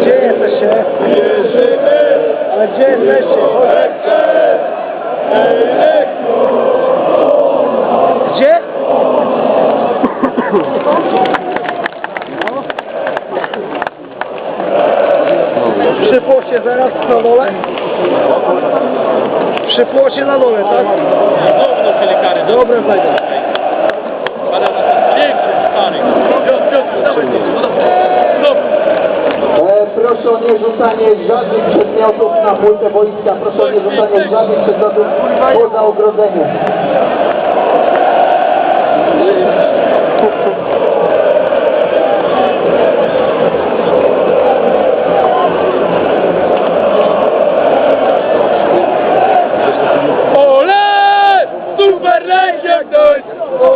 Gdzie jesteście? Ale gdzie jesteście? Gdzie? Przy płocie zaraz na dole? Przy płocie na dole, tak? Do silikary. Dobra. Ale to jest piękny, stary. E, proszę o nierzucanie żadnych przedmiotów na płytę boiska. Proszę o nierzucanie żadnych przedmiotów poza ogrodzeniem. Oh.